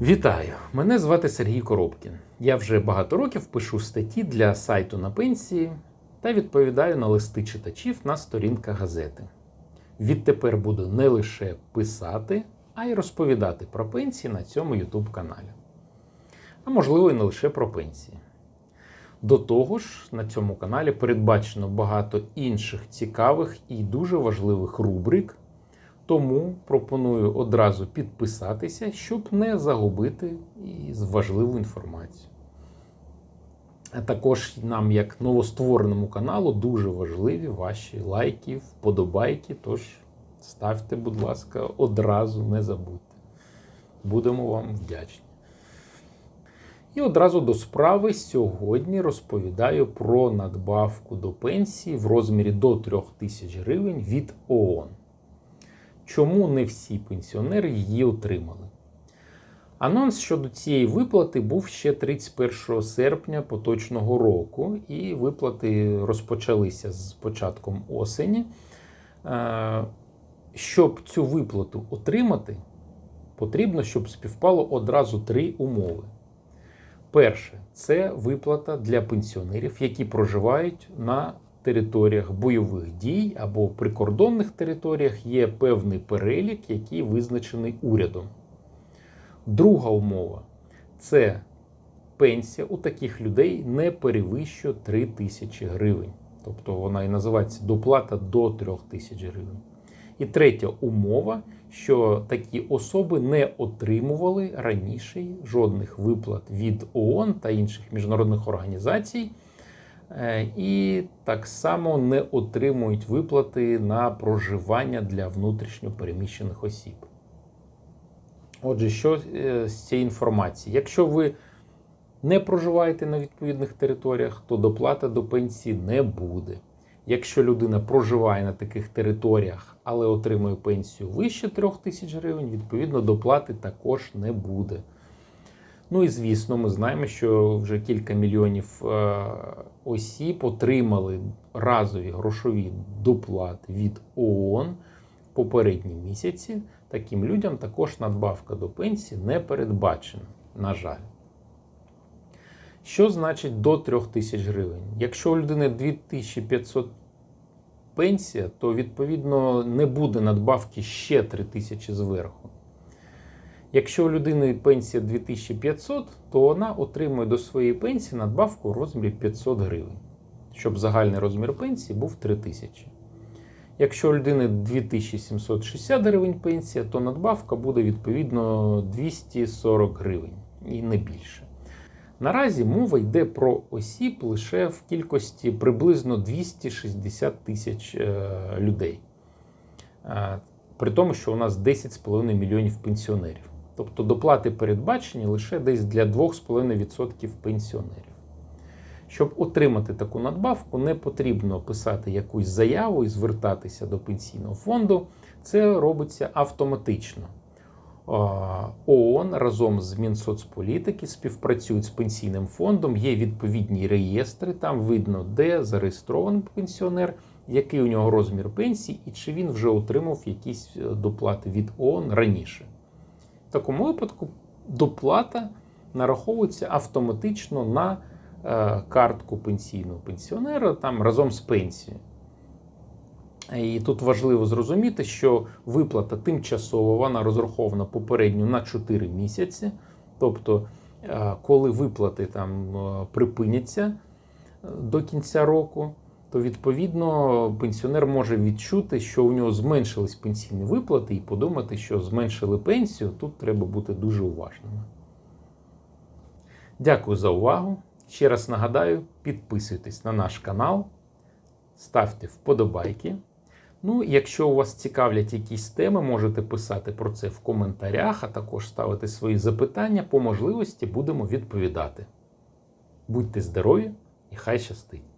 Вітаю! Мене звати Сергій Коробкін. Я вже багато років пишу статті для сайту на пенсії та відповідаю на листи читачів на сторінках газети. Відтепер буду не лише писати, а й розповідати про пенсії на цьому YouTube каналі. А можливо, і не лише про пенсії. До того ж, на цьому каналі передбачено багато інших цікавих і дуже важливих рубрик. Тому пропоную одразу підписатися, щоб не загубити важливу інформацію. А також нам, як новоствореному каналу, дуже важливі ваші лайки, вподобайки. Тож ставте, будь ласка, одразу не забудьте. Будемо вам вдячні. І одразу до справи сьогодні розповідаю про надбавку до пенсії в розмірі до 3 тисяч гривень від ООН. Чому не всі пенсіонери її отримали? Анонс щодо цієї виплати був ще 31 серпня поточного року, і виплати розпочалися з початком осені. Е, Щоб цю виплату отримати, потрібно, щоб співпало одразу три умови. Перше, це виплата для пенсіонерів, які проживають на територіях бойових дій або прикордонних територіях є певний перелік, який визначений урядом. Друга умова це пенсія у таких людей не перевищує 3 тисячі гривень. Тобто вона і називається доплата до 3 тисяч гривень. І третя умова, що такі особи не отримували раніше жодних виплат від ООН та інших міжнародних організацій. І так само не отримують виплати на проживання для внутрішньо переміщених осіб. Отже, що з цієї інформації? Якщо ви не проживаєте на відповідних територіях, то доплата до пенсії не буде. Якщо людина проживає на таких територіях, але отримує пенсію вище 3 тисяч гривень, відповідно доплати також не буде. Ну і звісно, ми знаємо, що вже кілька мільйонів осіб отримали разові грошові доплати від ООН в попередні місяці. Таким людям також надбавка до пенсії не передбачена, на жаль. Що значить до 3 тисяч гривень? Якщо у людини 2500 пенсія, то відповідно не буде надбавки ще 3 тисячі зверху. Якщо у людини пенсія 2500, то вона отримує до своєї пенсії надбавку в розмірі 500 гривень, щоб загальний розмір пенсії був 3000. Якщо у людини 2760 гривень пенсія, то надбавка буде відповідно 240 гривень і не більше. Наразі мова йде про осіб лише в кількості приблизно 260 тисяч людей. При тому, що у нас 10,5 мільйонів пенсіонерів. Тобто доплати передбачені лише десь для 2,5% пенсіонерів. Щоб отримати таку надбавку, не потрібно писати якусь заяву і звертатися до пенсійного фонду. Це робиться автоматично. ООН разом з Мінсоцполітики співпрацюють з пенсійним фондом, є відповідні реєстри, там видно, де зареєстрований пенсіонер, який у нього розмір пенсії, і чи він вже отримав якісь доплати від ООН раніше. Такому випадку доплата нараховується автоматично на картку пенсійного пенсіонера там разом з пенсією. І тут важливо зрозуміти, що виплата тимчасова, вона розрахована попередньо на 4 місяці. Тобто, коли виплати там припиняться до кінця року, то відповідно пенсіонер може відчути, що у нього зменшились пенсійні виплати, і подумати, що зменшили пенсію. Тут треба бути дуже уважними. Дякую за увагу. Ще раз нагадаю, підписуйтесь на наш канал, ставте вподобайки. Ну, якщо у вас цікавлять якісь теми, можете писати про це в коментарях, а також ставити свої запитання. По можливості будемо відповідати. Будьте здорові і хай щастить!